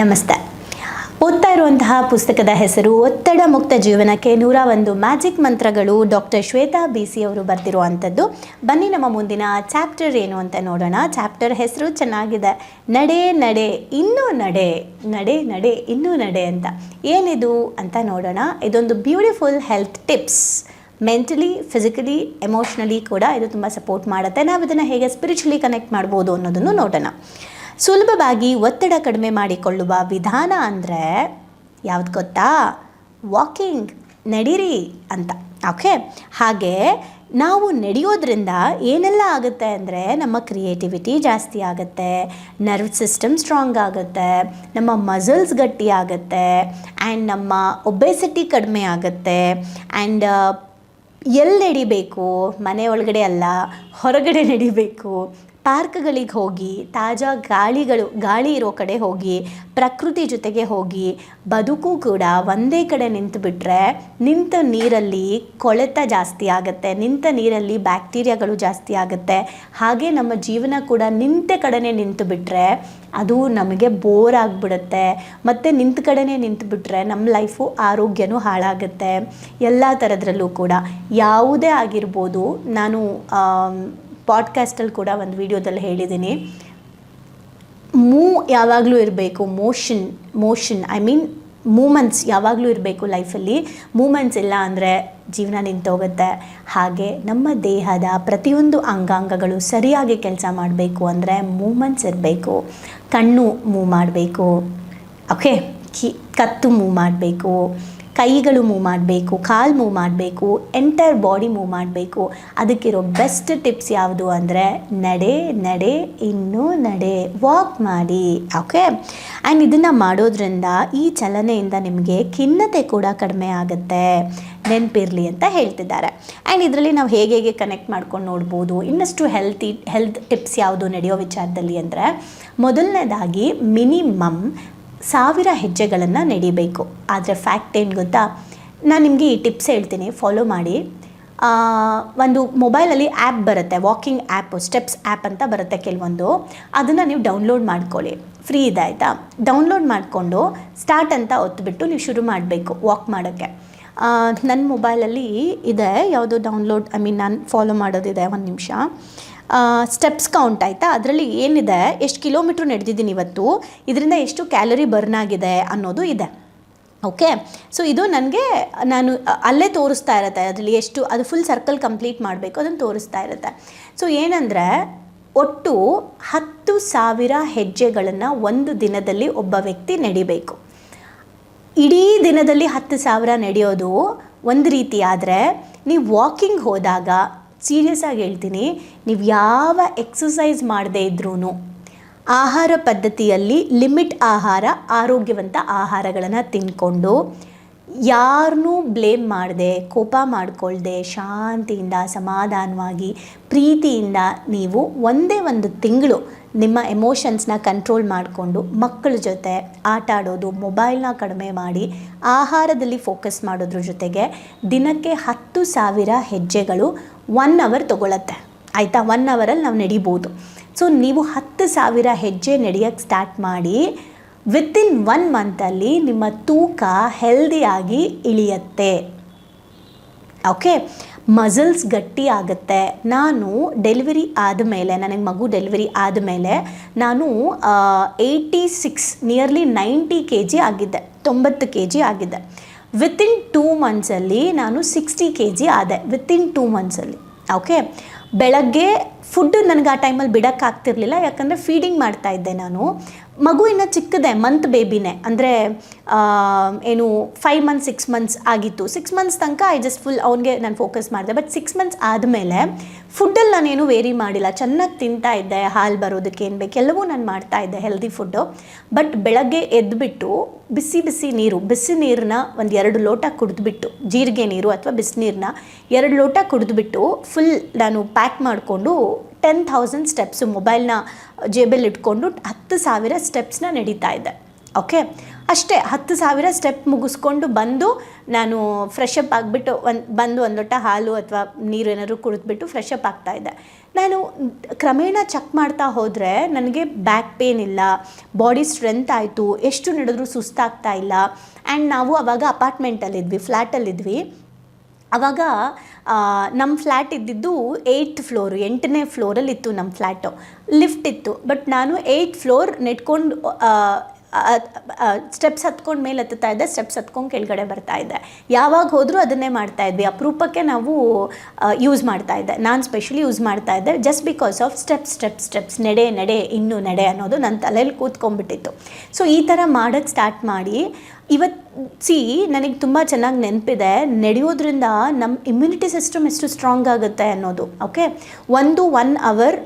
ನಮಸ್ತೆ. ಓದ್ತಾ ಇರುವಂತಹ ಪುಸ್ತಕದ ಹೆಸರು ಒತ್ತಡ ಮುಕ್ತ ಜೀವನಕ್ಕೆ ನೂರ ಒಂದು ಮ್ಯಾಜಿಕ್ ಮಂತ್ರಗಳು ಡಾಕ್ಟರ್ ಶ್ವೇತಾ ಬಿ ಸಿ ಅವರು ಬರ್ತಿರುವಂಥದ್ದು ಬನ್ನಿ ನಮ್ಮ ಮುಂದಿನ ಚಾಪ್ಟರ್ ಏನು ಅಂತ ನೋಡೋಣ. ಚಾಪ್ಟರ್ ಹೆಸರು ಚೆನ್ನಾಗಿದೆ. ನಡೆ ನಡೆ, ಇನ್ನೂ ನಡೆ ನಡೆ ನಡೆ, ಇನ್ನೂ ನಡೆ ಅಂತ. ಏನಿದು ಅಂತ ನೋಡೋಣ. ಇದೊಂದು beautiful health tips mentally physically emotionally ಕೂಡ ಇದು ತುಂಬ ಸಪೋರ್ಟ್ ಮಾಡುತ್ತೆ. ನಾವು ಇದನ್ನು ಹೇಗೆ ಸ್ಪಿರಿಚುಲಿ ಕನೆಕ್ಟ್ ಮಾಡ್ಬೋದು ಅನ್ನೋದನ್ನು ನೋಡೋಣ. ಸುಲಭವಾಗಿ ಒತ್ತಡ ಕಡಿಮೆ ಮಾಡಿಕೊಳ್ಳುವ ವಿಧಾನ ಅಂದರೆ ಯಾವ್ದು ಗೊತ್ತಾ? ವಾಕಿಂಗ್ ನಡೀರಿ ಅಂತ. ಓಕೆ ಹಾಗೆ ನಾವು ನಡೆಯೋದ್ರಿಂದ ಏನೆಲ್ಲ ಆಗುತ್ತೆ ಅಂದರೆ ನಮ್ಮ ಕ್ರಿಯೇಟಿವಿಟಿ ಜಾಸ್ತಿ ಆಗುತ್ತೆ ನರ್ವ್ ಸಿಸ್ಟಮ್ ಸ್ಟ್ರಾಂಗ್ ಆಗುತ್ತೆ, ನಮ್ಮ ಮಸಲ್ಸ್ ಗಟ್ಟಿ ಆಗುತ್ತೆ ಆ್ಯಂಡ್ ನಮ್ಮ ಒಬೆಸಿಟಿ ಕಡಿಮೆ ಆಗುತ್ತೆ ಆ್ಯಂಡ್ ಎಲ್ಲಿ ನಡಿಬೇಕು? ಮನೆ ಒಳಗಡೆ ಅಲ್ಲ, ಹೊರಗಡೆ ನಡಿಬೇಕು ಪಾರ್ಕ್ಗಳಿಗೆ ಹೋಗಿ, ತಾಜಾ ಗಾಳಿಗಳು, ಗಾಳಿ ಇರೋ ಕಡೆ ಹೋಗಿ, ಪ್ರಕೃತಿ ಜೊತೆಗೆ ಹೋಗಿ, ಬದುಕು ಕೂಡ ಒಂದೇ ಕಡೆ ನಿಂತು ಬಿಟ್ಟರೆ ನಿಂತ ನೀರಲ್ಲಿ ಕೊಳೆತ ಜಾಸ್ತಿ ಆಗುತ್ತೆ, ನಿಂತ ನೀರಲ್ಲಿ ಬ್ಯಾಕ್ಟೀರಿಯಾಗಳು ಜಾಸ್ತಿ ಆಗುತ್ತೆ. ಹಾಗೆ ನಮ್ಮ ಜೀವನ ಕೂಡ ನಿಂತ ಕಡೆನೇ ನಿಂತು ಬಿಟ್ಟರೆ ಅದು ನಮಗೆ ಬೋರ್ ಆಗಿಬಿಡುತ್ತೆ. ಮತ್ತು ನಿಂತ ಕಡೆನೇ ನಿಂತು ಬಿಟ್ಟರೆ ನಮ್ಮ ಲೈಫು ಆರೋಗ್ಯನೂ ಹಾಳಾಗುತ್ತೆ. ಎಲ್ಲ ಥರದ್ರಲ್ಲೂ ಕೂಡ. ಯಾವುದೇ ಆಗಿರ್ಬೋದು, ನಾನು ಪಾಡ್ಕಾಸ್ಟಲ್ಲಿ ಕೂಡ ಒಂದು ವಿಡಿಯೋದಲ್ಲಿ ಹೇಳಿದ್ದೀನಿ ಮೂ ಯಾವಾಗಲೂ ಇರಬೇಕು motion motion I mean moments ಯಾವಾಗಲೂ ಇರಬೇಕು ಲೈಫಲ್ಲಿ ಮೂಮೆಂಟ್ಸ್ ಇಲ್ಲ ಅಂದರೆ ಜೀವನ ನಿಂತೋಗುತ್ತೆ. ಹಾಗೆ ನಮ್ಮ ದೇಹದ ಪ್ರತಿಯೊಂದು ಅಂಗಾಂಗಗಳು ಸರಿಯಾಗಿ ಕೆಲಸ ಮಾಡಬೇಕು ಅಂದರೆ ಮೂಮೆಂಟ್ಸ್ ಇರಬೇಕು. ಕಣ್ಣು ಮೂವ್ ಮಾಡಬೇಕು. ಓಕೆ ಕತ್ತು ಮೂವ್ ಮಾಡಬೇಕು. ಕೈಗಳು ಮೂವ್ ಮಾಡಬೇಕು, ಕಾಲು ಮೂವ್ ಮಾಡಬೇಕು ಎಂಟೈರ್ ಬಾಡಿ ಮೂವ್ ಮಾಡಬೇಕು. ಅದಕ್ಕಿರೋ ಬೆಸ್ಟ್ ಟಿಪ್ಸ್ ಯಾವುದು ಅಂದರೆ ನಡೆ ನಡೆ, ಇನ್ನೂ ನಡೆ ವಾಕ್ ಮಾಡಿ ಓಕೆ ಆ್ಯಂಡ್ ಇದನ್ನು ಮಾಡೋದ್ರಿಂದ ಈ ಚಲನೆಯಿಂದ ನಿಮಗೆ ಖಿನ್ನತೆ ಕೂಡ ಕಡಿಮೆ ಆಗುತ್ತೆ, ನೆನಪಿರಲಿ ಅಂತ ಹೇಳ್ತಿದ್ದಾರೆ. ಆ್ಯಂಡ್ ಇದರಲ್ಲಿ ನಾವು ಹೇಗೆ ಹೇಗೆ ಕನೆಕ್ಟ್ ಮಾಡ್ಕೊಂಡು ನೋಡ್ಬೋದು, ಇನ್ನಷ್ಟು ಹೆಲ್ತಿ ಹೆಲ್ತ್ ಟಿಪ್ಸ್ ಯಾವುದು ನಡೆಯೋ ವಿಚಾರದಲ್ಲಿ ಅಂದರೆ ಮೊದಲನೇದಾಗಿ ಮಿನಿಮಮ್ ಸಾವಿರ ಹೆಜ್ಜೆಗಳನ್ನು ನಡಿಬೇಕು. ಆದರೆ ಫ್ಯಾಕ್ಟ್ ಏನು ಗೊತ್ತಾ? ನಾನು ನಿಮಗೆ ಈ ಟಿಪ್ಸ್ ಹೇಳ್ತೀನಿ ಫಾಲೋ ಮಾಡಿ. ಒಂದು ಮೊಬೈಲಲ್ಲಿ ಆ್ಯಪ್ ಬರುತ್ತೆ ವಾಕಿಂಗ್ ಆ್ಯಪ್ ಸ್ಟೆಪ್ಸ್ ಆ್ಯಪ್ ಅಂತ ಬರುತ್ತೆ ಕೆಲವೊಂದು. ಅದನ್ನು ನೀವು ಡೌನ್ಲೋಡ್ ಮಾಡ್ಕೊಳ್ಳಿ. ಫ್ರೀ ಇದೆ ಆಯಿತಾ? ಡೌನ್ಲೋಡ್ ಮಾಡಿಕೊಂಡು ಸ್ಟಾರ್ಟ್ ಅಂತ ಒತ್ತುಬಿಟ್ಟು ನೀವು ಶುರು ಮಾಡಬೇಕು ವಾಕ್ ಮಾಡೋಕ್ಕೆ. ನನ್ನ ಮೊಬೈಲಲ್ಲಿ ಇದೆ, ಯಾವುದೋ ಡೌನ್ಲೋಡ್ ಐ ಮೀನ್ ನಾನು ಫಾಲೋ ಮಾಡೋದಿದೆ, ಒಂದು ನಿಮಿಷ. ಸ್ಟೆಪ್ಸ್ ಕೌಂಟ್ ಆಯಿತಾ? ಅದರಲ್ಲಿ ಏನಿದೆ? ಎಷ್ಟು ಕಿಲೋಮೀಟ್ರ್ ನಡೆದಿದ್ದೀನಿ ಇವತ್ತು? ಇದರಿಂದ ಎಷ್ಟು ಕ್ಯಾಲರಿ ಬರ್ನ್ ಆಗಿದೆ ಅನ್ನೋದು ಇದೆ. ಓಕೆ ಸೊ ಇದು ನನಗೆ, ನಾನು ಅಲ್ಲೇ ತೋರಿಸ್ತಾ ಇರುತ್ತೆ. ಅದರಲ್ಲಿ ಎಷ್ಟು, ಅದು ಫುಲ್ ಸರ್ಕಲ್ ಕಂಪ್ಲೀಟ್ ಮಾಡಬೇಕು, ಅದನ್ನು ತೋರಿಸ್ತಾ ಇರುತ್ತೆ. ಸೊ ಏನಂದರೆ, ಒಟ್ಟು ಹತ್ತು ಸಾವಿರ ಹೆಜ್ಜೆಗಳನ್ನು ಒಂದು ದಿನದಲ್ಲಿ ಒಬ್ಬ ವ್ಯಕ್ತಿ ನಡಿಬೇಕು. ಇಡೀ ದಿನದಲ್ಲಿ ಹತ್ತು ಸಾವಿರ ನಡೆಯೋದು ಒಂದು ರೀತಿ ಆದರೆ, ನೀವು ವಾಕಿಂಗ್ ಹೋದಾಗ ಸೀರಿಯಸ್ ಆಗಿ ಹೇಳ್ತೀನಿ, ನೀವು ಯಾವ ಎಕ್ಸಸೈಸ್ ಮಾಡದೇ ಇದ್ರೂ ಆಹಾರ ಪದ್ಧತಿಯಲ್ಲಿ ಲಿಮಿಟ್ ಆಹಾರ, ಆರೋಗ್ಯವಂತ ಆಹಾರಗಳನ್ನು ತಿನ್ಕೊಂಡು ಯಾರನ್ನೂ ಬ್ಲೇಮ್ ಮಾಡದೆ, ಕೋಪ ಮಾಡಿಕೊಳ್ಳದೆ ಶಾಂತಿಯಿಂದ, ಸಮಾಧಾನವಾಗಿ, ಪ್ರೀತಿಯಿಂದ ನೀವು ಒಂದೇ ಒಂದು ತಿಂಗಳು ನಿಮ್ಮ ಎಮೋಷನ್ಸ್ನ ಕಂಟ್ರೋಲ್ ಮಾಡಿಕೊಂಡು ಮಕ್ಕಳ ಜೊತೆ ಆಟ ಆಡೋದು, ಮೊಬೈಲ್ನ ಕಡಿಮೆ ಮಾಡಿ ಆಹಾರದಲ್ಲಿ ಫೋಕಸ್ ಮಾಡೋದ್ರ ಜೊತೆಗೆ ದಿನಕ್ಕೆ ಹತ್ತು ಸಾವಿರ ಹೆಜ್ಜೆಗಳು ಒನ್ ಅವರ್ ತೊಗೊಳತ್ತೆ. ಆಯಿತಾ? ಒನ್ ಅವರಲ್ಲಿ ನಾವು ನಡಿಬೋದು. ಸೊ ನೀವು ಹತ್ತು ಸಾವಿರ ಹೆಜ್ಜೆ ನಡೆಯೋಕ್ಕೆ ಸ್ಟಾರ್ಟ್ ಮಾಡಿ ವಿತಿನ್ ಒನ್ ಮಂತಲ್ಲಿ ನಿಮ್ಮ ತೂಕ ಹೆಲ್ದಿಯಾಗಿ ಇಳಿಯತ್ತೆ. ಓಕೆ ಮಸಲ್ಸ್ ಗಟ್ಟಿ ಆಗುತ್ತೆ. ನಾನು ಡೆಲಿವರಿ ಆದಮೇಲೆ ನನಗೆ ಮಗು ಡೆಲಿವರಿ ಆದಮೇಲೆ ನಾನು eighty six nearly ninety K G ಆಗಿದ್ದೆ. ತೊಂಬತ್ತು ಕೆ ಜಿ ಆಗಿದ್ದೆ. ವಿತಿನ್ ಟೂ ಮಂತ್ಸಲ್ಲಿ ನಾನು ಸಿಕ್ಸ್ಟಿ ಕೆ ಜಿ ಆದೆ. ವಿತಿನ್ ಟೂ ಮಂತ್ಸಲ್ಲಿ ಓಕೆ ಬೆಳಗ್ಗೆ ಫುಡ್ ನನಗೆ ಆ ಟೈಮಲ್ಲಿ ಬಿಡೋಕ್ಕಾಗ್ತಿರ್ಲಿಲ್ಲ. ಯಾಕಂದರೆ ಫೀಡಿಂಗ್ ಮಾಡ್ತಾ ಇದ್ದೆ ನಾನು. ಮಗು ಇನ್ನು ಚಿಕ್ಕದೆ ಮಂತ್ ಬೇಬಿನೇ ಅಂದರೆ ಏನು ಫೈವ್ ಮಂತ್ಸ್ ಸಿಕ್ಸ್ ಮಂತ್ಸ್ ಆಗಿತ್ತು. ಸಿಕ್ಸ್ ಮಂತ್ಸ್ ತನಕ ಐ ಜಸ್ಟ್ ಫುಲ್ ಅವ್ನಿಗೆ ನಾನು ಫೋಕಸ್ ಮಾಡಿದೆ. ಬಟ್ ಸಿಕ್ಸ್ ಮಂತ್ಸ್ ಆದಮೇಲೆ ಫುಡ್ಡಲ್ಲಿ ನಾನೇನು ವೇರಿ ಮಾಡಿಲ್ಲ. ಚೆನ್ನಾಗಿ ತಿಂತಾ ಇದ್ದೆ, ಹಾಲು ಬರೋದಕ್ಕೆ ಏನು ಬೇಕು, ಎಲ್ಲವೂ ನಾನು ಮಾಡ್ತಾ ಇದ್ದೆ ಹೆಲ್ದಿ ಫುಡ್ಡು ಬಟ್ ಬೆಳಗ್ಗೆ ಎದ್ದುಬಿಟ್ಟು ಬಿಸಿ ಬಿಸಿ ನೀರು, ಬಿಸಿ ನೀರನ್ನ ಒಂದು ಎರಡು ಲೋಟ ಕುಡಿದ್ಬಿಟ್ಟು, ಜೀರಿಗೆ ನೀರು ಅಥವಾ ಬಿಸಿನೀರನ್ನ ಎರಡು ಲೋಟ ಕುಡಿದ್ಬಿಟ್ಟು ಫುಲ್ ನಾನು ಪ್ಯಾಕ್ ಮಾಡಿಕೊಂಡು ಟೆನ್ ಥೌಸಂಡ್ ಸ್ಟೆಪ್ಸು ಮೊಬೈಲ್ನ ಜೇಬಲ್ಲಿ ಇಟ್ಕೊಂಡು ಹತ್ತು ಸಾವಿರ ಸ್ಟೆಪ್ಸ್ನ ನಡೀತಾ ಇದೆ. ಓಕೆ ಅಷ್ಟೇ, ಹತ್ತು ಸಾವಿರ ಸ್ಟೆಪ್ ಮುಗಿಸ್ಕೊಂಡು ಬಂದು ನಾನು ಫ್ರೆಶ್ ಅಪ್ ಆಗಿಬಿಟ್ಟು ಒಂದು ಬಂದು ಒಂದು ಲೋಟ ಹಾಲು ಅಥವಾ ನೀರು ಏನಾದ್ರು ಕುಡಿದ್ಬಿಟ್ಟು ಫ್ರೆಶ್ ಅಪ್ ಆಗ್ತಾ ಇದ್ದೆ ನಾನು ಕ್ರಮೇಣ ಚೆಕ್ ಮಾಡ್ತಾ ಹೋದರೆ ನನಗೆ ಬ್ಯಾಕ್ ಪೇನ್ ಇಲ್ಲ ಬಾಡಿ ಸ್ಟ್ರೆಂತ್ ಆಯಿತು, ಎಷ್ಟು ನಡೆದ್ರೂ ಸುಸ್ತಾಗ್ತಾ ಇಲ್ಲ. ಆ್ಯಂಡ್ ನಾವು ಅವಾಗ ಅಪಾರ್ಟ್ಮೆಂಟಲ್ಲಿದ್ವಿ ಫ್ಲ್ಯಾಟಲ್ಲಿದ್ವಿ ಆವಾಗ ನಮ್ಮ ಫ್ಲ್ಯಾಟ್ ಇದ್ದಿದ್ದು ಏಯ್ಟ್ ಫ್ಲೋರು ಎಂಟನೇ ಫ್ಲೋರಲ್ಲಿತ್ತು ನಮ್ಮ ಫ್ಲ್ಯಾಟು ಲಿಫ್ಟ್ ಇತ್ತು ಬಟ್ ನಾನು ಏಯ್ಟ್ ಫ್ಲೋರ್ ನೆಟ್ಕೊಂಡು ಸ್ಟೆಪ್ಸ್ ಹತ್ಕೊಂಡು ಮೇಲೆ ಹತ್ತುತ್ತಾ ಇದ್ದೆ ಸ್ಟೆಪ್ಸ್ ಹತ್ಕೊಂಡು ಕೆಳಗಡೆ ಬರ್ತಾ ಇದೆ. ಯಾವಾಗ ಹೋದರೂ ಅದನ್ನೇ ಮಾಡ್ತಾ ಇದ್ವಿ. ಅಪರೂಪಕ್ಕೆ ನಾವು ಯೂಸ್ ಮಾಡ್ತಾ ಇದ್ದೆ ನಾನು ಸ್ಪೆಷಲಿ ಯೂಸ್ ಮಾಡ್ತಾ ಇದ್ದೆ just because of steps steps steps ನಡೆ ನಡೆ, ಇನ್ನು ನಡೆ ಅನ್ನೋದು ನನ್ನ ತಲೆಯಲ್ಲಿ ಕೂತ್ಕೊಂಡ್ಬಿಟ್ಟಿತ್ತು. ಸೊ ಈ ಥರ ಮಾಡೋಕ್ಕೆ ಸ್ಟಾರ್ಟ್ ಮಾಡಿ ಇವತ್ತು ಸಿ ನನಗೆ ತುಂಬ ಚೆನ್ನಾಗಿ ನೆನಪಿದೆ. ನಡೆಯೋದ್ರಿಂದ ನಮ್ಮ ಇಮ್ಯುನಿಟಿ ಸಿಸ್ಟಮ್ ಎಷ್ಟು ಸ್ಟ್ರಾಂಗ್ ಆಗುತ್ತೆ ಅನ್ನೋದು ಓಕೆ ಒಂದು ಒನ್ ಅವರ್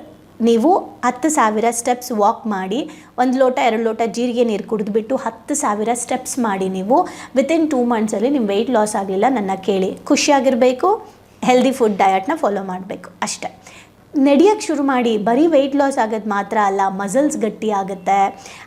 ನೀವು ಹತ್ತು ಸಾವಿರ ಸ್ಟೆಪ್ಸ್ ವಾಕ್ ಮಾಡಿ, ಒಂದು ಲೋಟ, ಎರಡು ಲೋಟ ಜೀರಿಗೆ ನೀರು ಕುಡಿದ್ಬಿಟ್ಟು ಹತ್ತು ಸಾವಿರ ಸ್ಟೆಪ್ಸ್ ಮಾಡಿ ನೀವು ವಿತಿನ್ ಟೂ ಮಂತ್ಸಲ್ಲಿ ನಿಮ್ಮ ವೆಯ್ಟ್ ಲಾಸ್ ಆಗಲಿಲ್ಲ, ನನ್ನ ಕೇಳಿ. ಖುಷಿಯಾಗಿರಬೇಕು ಹೆಲ್ದಿ ಫುಡ್ ಡಯಟ್ನ ಫಾಲೋ ಮಾಡಬೇಕು, ಅಷ್ಟೇ. ನಡೆಯೋಕ್ಕೆ ಶುರು ಮಾಡಿ, ಬರೀ ವೆಯ್ಟ್ ಲಾಸ್ ಆಗೋದು ಮಾತ್ರ ಅಲ್ಲ ಮಸಲ್ಸ್ ಗಟ್ಟಿ ಆಗುತ್ತೆ.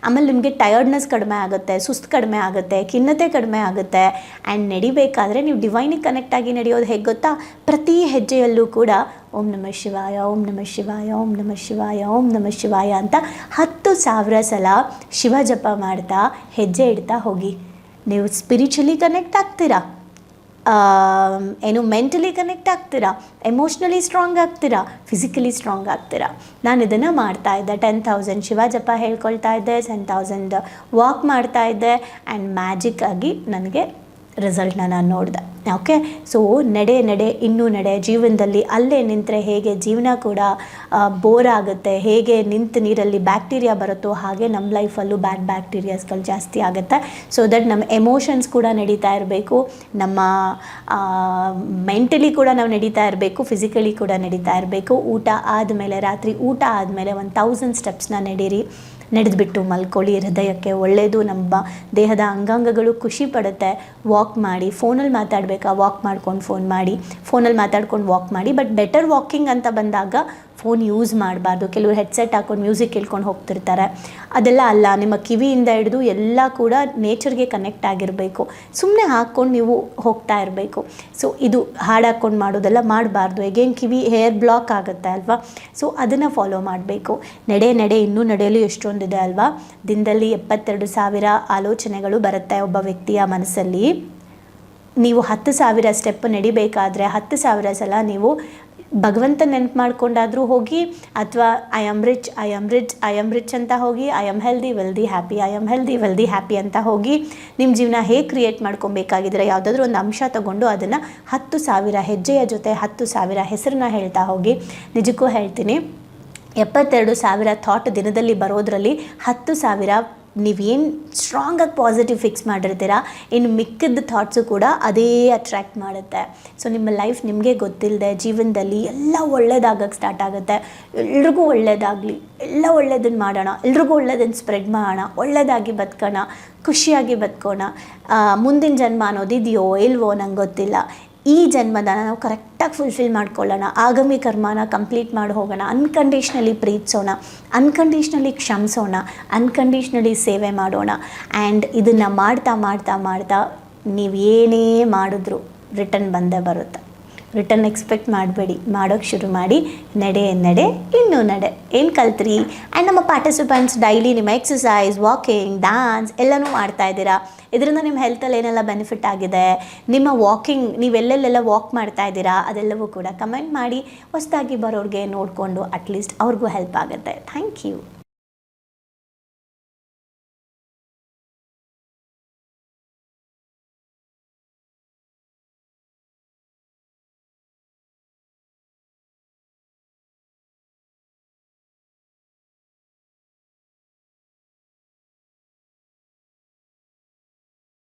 ಆಮೇಲೆ ನಿಮಗೆ ಟಯರ್ಡ್ನೆಸ್ ಕಡಿಮೆ ಆಗುತ್ತೆ, ಸುಸ್ತು ಕಡಿಮೆ ಆಗುತ್ತೆ, ಖಿನ್ನತೆ ಕಡಿಮೆ ಆಗುತ್ತೆ. ಆ್ಯಂಡ್ ನಡಿಬೇಕಾದ್ರೆ ನೀವು ಡಿವೈನಿಗೆ ಕನೆಕ್ಟ್ ಆಗಿ ನಡೆಯೋದು ಹೇಗೆ ಗೊತ್ತಾ? ಪ್ರತಿ ಹೆಜ್ಜೆಯಲ್ಲೂ ಕೂಡ ಓಂ ನಮಃ ಶಿವಾಯ, ಓಂ ನಮಃ ಶಿವಾಯ, ಓಂ ನಮಃ ಶಿವಾಯ, ಓಂ ನಮಃ ಶಿವಾಯ ಅಂತ ಹತ್ತು ಸಾವಿರ ಸಲ ಶಿವ ಜಪ ಮಾಡ್ತಾ, ಹೆಜ್ಜೆ ಇಡ್ತಾ ಹೋಗಿ. ನೀವು ಸ್ಪಿರಿಚುಲಿ ಕನೆಕ್ಟ್ ಆಗ್ತೀರಾ? ಏನು ಮೆಂಟಲಿ ಕನೆಕ್ಟ್ ಆಗ್ತೀರಾ? ಎಮೋಷ್ನಲಿ ಸ್ಟ್ರಾಂಗ್ ಆಗ್ತೀರಾ? ಫಿಸಿಕಲಿ ಸ್ಟ್ರಾಂಗ್ ಆಗ್ತೀರಾ? ನಾನು ಇದನ್ನು ಮಾಡ್ತಾ ಇದ್ದೆ. ಟೆನ್ ಥೌಸಂಡ್ ಶಿವ ಜಪ ಹೇಳ್ಕೊಳ್ತಾ ಇದ್ದೆ. ಟೆನ್ ತೌಸಂಡ್ ವಾಕ್ ಮಾಡ್ತಾ ಇದ್ದೆ. ಆ್ಯಂಡ್ ಮ್ಯಾಜಿಕ್ ಆಗಿ ನನಗೆ ರಿಸಲ್ಟ್ನ ನಾನು ನೋಡಿದೆ. ಓಕೆ? ಸೊ ನಡೆ ನಡೆ, ಇನ್ನೂ ನಡೆ, ಜೀವನದಲ್ಲಿ ಅಲ್ಲೇ ನಿಂತರೆ ಹೇಗೆ ಜೀವನ ಕೂಡ ಬೋರ್ ಆಗುತ್ತೆ, ಹೇಗೆ ನಿಂತು ನೀರಲ್ಲಿ ಬ್ಯಾಕ್ಟೀರಿಯಾ ಬರುತ್ತೋ ಹಾಗೆ ನಮ್ಮ ಲೈಫಲ್ಲೂ ಬ್ಯಾಡ್ ಬ್ಯಾಕ್ಟೀರಿಯಾಸ್ಗಳು ಜಾಸ್ತಿ ಆಗುತ್ತೆ. ಸೊ ದಟ್ ನಮ್ಮ ಎಮೋಷನ್ಸ್ ಕೂಡ ನಡೀತಾ ಇರಬೇಕು, ನಮ್ಮ ಮೆಂಟಲಿ ಕೂಡ ನಾವು ನಡೀತಾ ಇರಬೇಕು ಫಿಸಿಕಲಿ ಕೂಡ ನಡೀತಾ ಇರಬೇಕು. ಊಟ ಆದಮೇಲೆ, ರಾತ್ರಿ ಊಟ ಆದಮೇಲೆ ಒಂದು ಥೌಸಂಡ್ ಸ್ಟೆಪ್ಸ್ನ ನಡೀರಿ. ನಡೆದ್ಬಿಟ್ಟು ಮಲ್ಕೊಳ್ಳಿ, ಹೃದಯಕ್ಕೆ ಒಳ್ಳೆಯದು ನಮ್ಮ ದೇಹದ ಅಂಗಾಂಗಗಳು ಖುಷಿ ಪಡುತ್ತೆ. ವಾಕ್ ಮಾಡಿ ಫೋನಲ್ಲಿ ಮಾತಾಡಬೇಕಾ? ವಾಕ್ ಮಾಡ್ಕೊಂಡು ಫೋನ್ ಮಾಡಿ. ಫೋನಲ್ಲಿ ಮಾತಾಡ್ಕೊಂಡು ವಾಕ್ ಮಾಡಿ. ಬಟ್ ಬೆಟರ್ ವಾಕಿಂಗ್ ಅಂತ ಬಂದಾಗ ಫೋನ್ ಯೂಸ್ ಮಾಡಬಾರ್ದು. ಕೆಲವರು ಹೆಡ್ಸೆಟ್ ಹಾಕೊಂಡು ಮ್ಯೂಸಿಕ್ ಕೇಳ್ಕೊಂಡು ಹೋಗ್ತಿರ್ತಾರೆ. ಅದೆಲ್ಲ ಅಲ್ಲ. ನಿಮ್ಮ ಕಿವಿಯಿಂದ ಹಿಡಿದು ಎಲ್ಲ ಕೂಡ ನೇಚರ್ಗೆ ಕನೆಕ್ಟ್ ಆಗಿರಬೇಕು. ಸುಮ್ಮನೆ ಹಾಕ್ಕೊಂಡು ನೀವು ಹೋಗ್ತಾ ಇರಬೇಕು. ಸೊ ಇದು ಹಾಡು ಹಾಕ್ಕೊಂಡು ಮಾಡೋದೆಲ್ಲ ಮಾಡಬಾರ್ದು. ಎಗೇನ್ ಕಿವಿ ಹೇರ್ ಬ್ಲಾಕ್ ಆಗುತ್ತೆ ಅಲ್ವಾ? ಸೊ ಅದನ್ನು ಫಾಲೋ ಮಾಡಬೇಕು. ನಡೆ ನಡೆ, ಇನ್ನೂ ನಡೆಯಲು ಎಷ್ಟೊಂದಿದೆ ಅಲ್ವಾ? ದಿನದಲ್ಲಿ ಎಪ್ಪತ್ತೆರಡು ಸಾವಿರ ಆಲೋಚನೆಗಳು ಬರುತ್ತೆ ಒಬ್ಬ ವ್ಯಕ್ತಿಯ ಮನಸ್ಸಲ್ಲಿ. ನೀವು ಹತ್ತು ಸಾವಿರ ಸ್ಟೆಪ್ ನಡಿಬೇಕಾದ್ರೆ ಹತ್ತು ಸಾವಿರ ಸಲ ನೀವು ಭಗವಂತ ನೆನ್ಪು ಮಾಡ್ಕೊಂಡಾದರೂ ಹೋಗಿ ಅಥವಾ I am rich I am rich I am rich ಅಂತ ಹೋಗಿ I am healthy wealthy happy I am healthy wealthy happy ಅಂತ ಹೋಗಿ ನಿಮ್ಮ ಜೀವನ ಹೇಗೆ ಕ್ರಿಯೇಟ್ ಮಾಡ್ಕೊಬೇಕಾಗಿದ್ರೆ ಯಾವುದಾದ್ರೂ ಒಂದು ಅಂಶ ತಗೊಂಡು ಅದನ್ನು ಹತ್ತು ಸಾವಿರ ಹೆಜ್ಜೆಯ ಜೊತೆ ಹತ್ತು ಸಾವಿರ ಹೆಸರನ್ನ ಹೇಳ್ತಾ ಹೋಗಿ. ನಿಜಕ್ಕೂ ಹೇಳ್ತೀನಿ ಎಪ್ಪತ್ತೆರಡು ಸಾವಿರ ಥಾಟ್ ದಿನದಲ್ಲಿ ಬರೋದರಲ್ಲಿ ಹತ್ತು ಸಾವಿರ ನೀವೇನು ಸ್ಟ್ರಾಂಗಾಗಿ ಪಾಸಿಟಿವ್ ಫಿಕ್ಸ್ ಮಾಡಿರ್ತೀರ, ಇನ್ನು ಮಿಕ್ಕಿದ ಥಾಟ್ಸು ಕೂಡ ಅದೇ ಅಟ್ರ್ಯಾಕ್ಟ್ ಮಾಡುತ್ತೆ. ಸೊ ನಿಮ್ಮ ಲೈಫ್ ನಿಮಗೆ ಗೊತ್ತಿಲ್ಲದೆ ಜೀವನದಲ್ಲಿ ಎಲ್ಲ ಒಳ್ಳೇದಾಗಕ್ಕೆ ಸ್ಟಾರ್ಟ್ ಆಗುತ್ತೆ. ಎಲ್ರಿಗೂ ಒಳ್ಳೇದಾಗಲಿ, ಎಲ್ಲ ಒಳ್ಳೇದನ್ನು ಮಾಡೋಣ, ಎಲ್ರಿಗೂ ಒಳ್ಳೇದನ್ನು ಸ್ಪ್ರೆಡ್ ಮಾಡೋಣ, ಒಳ್ಳೇದಾಗಿ ಬದುಕೋಣ, ಖುಷಿಯಾಗಿ ಬದುಕೋಣ. ಮುಂದಿನ ಜನ್ಮ ಅನ್ನೋದು ಇದೆಯೋ, ಇಲ್ವೋ ನಂಗೆ ಗೊತ್ತಿಲ್ಲ. ಈ ಜನ್ಮದ ನಾವು ಕರೆಕ್ಟಾಗಿ ಫುಲ್ಫಿಲ್ ಮಾಡ್ಕೊಳ್ಳೋಣ, ಆಗಮಿ ಕರ್ಮನ ಕಂಪ್ಲೀಟ್ ಮಾಡಿ ಹೋಗೋಣ ಅನ್ಕಂಡೀಷ್ನಲಿ ಪ್ರೀತಿಸೋಣ ಅನ್ಕಂಡೀಷ್ನಲಿ ಕ್ಷಮಿಸೋಣ ಅನ್ಕಂಡೀಷ್ನಲಿ ಸೇವೆ ಮಾಡೋಣ. ಆ್ಯಂಡ್ ಇದನ್ನು ಮಾಡ್ತಾ ಮಾಡ್ತಾ ಮಾಡ್ತಾ ನೀವು ಏನೇ ಮಾಡಿದ್ರು ರಿಟರ್ನ್ ಬಂದೇ ಬರುತ್ತೆ. ರಿಟರ್ನ್ ಎಕ್ಸ್ಪೆಕ್ಟ್ ಮಾಡಬೇಡಿ ಮಾಡೋಕ್ಕೆ ಶುರು ಮಾಡಿ, ನಡೆ ನಡೆ, ಇನ್ನೂ ನಡೆ. ಏನು ಕಲ್ತ್ರಿ? ಆ್ಯಂಡ್ ನಮ್ಮ ಪಾರ್ಟಿಸಿಪೆಂಟ್ಸ್ ಡೈಲಿ ನಿಮ್ಮ ಎಕ್ಸಸೈಸ್ ವಾಕಿಂಗ್ ಡ್ಯಾನ್ಸ್ ಎಲ್ಲನೂ ಮಾಡ್ತಾ ಇದ್ದೀರಾ? ಇದರಿಂದ ನಿಮ್ಮ ಹೆಲ್ತಲ್ಲಿ ಏನೆಲ್ಲ ಬೆನಿಫಿಟ್ ಆಗಿದೆ? ನಿಮ್ಮ ವಾಕಿಂಗ್ ನೀವು ಎಲ್ಲೆಲ್ಲೆಲ್ಲ ವಾಕ್ ಮಾಡ್ತಾ ಇದ್ದೀರಾ? ಅದೆಲ್ಲವೂ ಕೂಡ ಕಮೆಂಟ್ ಮಾಡಿ, ಹೊಸದಾಗಿ ಬರೋರಿಗೆ ನೋಡಿಕೊಂಡು ಅಟ್ಲೀಸ್ಟ್ ಅವ್ರಿಗೂ ಹೆಲ್ಪ್ ಆಗುತ್ತೆ. Thank you